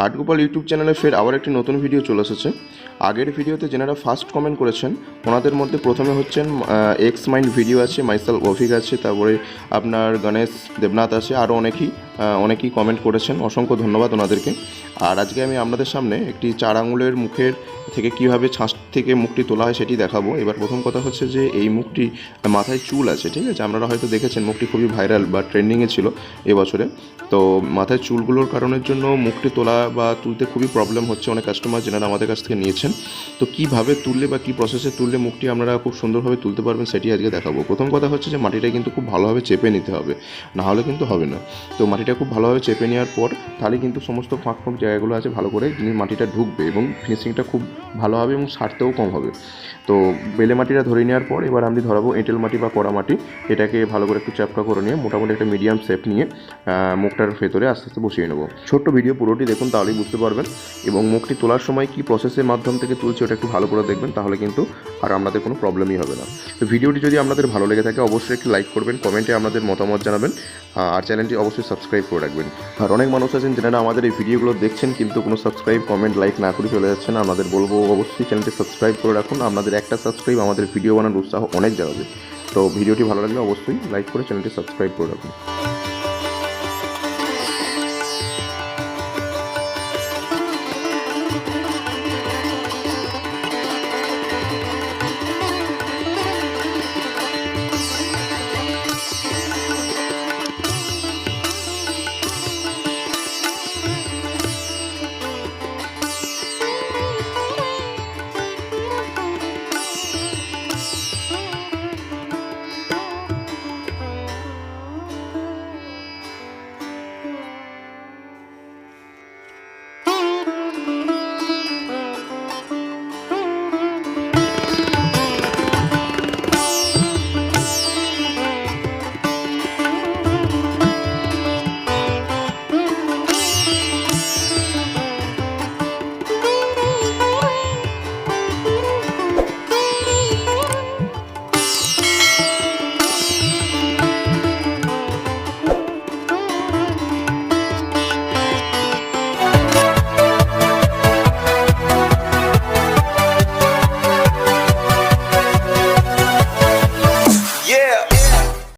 হাটগোপাল YouTube চ্যানেলে ফের আবার একটি নতুন ভিডিও চলে এসেছে। আগের ভিডিওতে যেনারা ফার্স্ট কমেন্ট করেছেন, ওনাদের মধ্যে প্রথমে হচ্ছেন এক্স মাইন্ড ভিডিও আছে মাইসাল অফিক আছে, তারপরে আপনার গণেশ দেবনাথ আছে আরও অনেকেই। অনেকেই কমেন্ট করেছেন। অসংখ্য ধন্যবাদ ওনাদেরকে। আর আজকে আমি আপনাদের সামনে একটি চার আঙুলের মুখের থেকে কীভাবে ছাঁচ থেকে মুখটি তোলা হয় সেটি দেখাবো। এবার প্রথম কথা হচ্ছে যে, এই মুখটি মাথায় চুল আছে, ঠিক আছে? আপনারা হয়তো দেখেছেন মুখটি খুবই ভাইরাল বা ট্রেন্ডিংয়ে ছিল এবছরে। তো মাথায় চুলগুলোর কারণের জন্য মুখটি তোলা বা তুলতে খুবই প্রবলেম হচ্ছে অনেক কাস্টমার যেনারা আমাদের কাছ থেকে নিয়েছেন। তো কীভাবে তুললে বা কী প্রসেসে তুললে মুখটি আপনারা খুব সুন্দরভাবে তুলতে পারবেন সেটি আজকে দেখাবো। প্রথম কথা হচ্ছে যে, মাটিটা কিন্তু খুব ভালোভাবে চেপে নিতে হবে। না হলে কিন্তু হবে না। তো মাটিটা খুব ভালোভাবে চেপে নেওয়ার পর তাহলে কিন্তু সমস্ত ফাঁক ফাঁক জায়গাগুলো আছে ভালো করে মাটিটা ঢুকবে এবং ফিনিশিংটা খুব ভালো হবে এবং সারতেও কম হবে। তো বেলে মাটিটা ধরে নেওয়ার পর এবার আমি ধরাবো এঁটেল মাটি বা কড়া মাটি। এটাকে ভালো করে একটু চ্যাপটা করে নিয়ে মোটামুটি একটা মিডিয়াম শেপ নিয়ে মুখটার ভেতরে আস্তে আস্তে বসিয়ে নেব। ছোট্ট ভিডিও পুরোটি দেখুন তাহলেই বুঝতে পারবেন এবং মুখটি তোলার সময় কি প্রসেসের মাধ্যম থেকে তুলছে ওটা একটু ভালো করে দেখবেন তাহলে কিন্তু আর আপনাদের কোনো প্রবলেমই হবে না। তো ভিডিওটি যদি আপনাদের ভালো লেগে থাকে অবশ্যই একটি লাইক করবেন কমেন্টে আপনাদের মতামত জানাবেন আর চ্যানেলটি অবশ্যই সাবস্ক্রাইব করে রাখবেন। আর অনেক মানুষ আছেন যারা আমাদের এই ভিডিওগুলো দেখছেন কিন্তু কোনো সাবস্ক্রাইব কমেন্ট লাইক না করে চলে যাচ্ছেন। আপনাদের বলব অবশ্যই চ্যানেলটি সাবস্ক্রাইব করে রাখুন। আপনাদের একটা সাবস্ক্রাইব আমাদের ভিডিও বানানোর উৎসাহ অনেক জানাবে তো ভিডিওটি ভালো লাগলে অবশ্যই লাইক করে চ্যানেলটি সাবস্ক্রাইব করে রাখুন।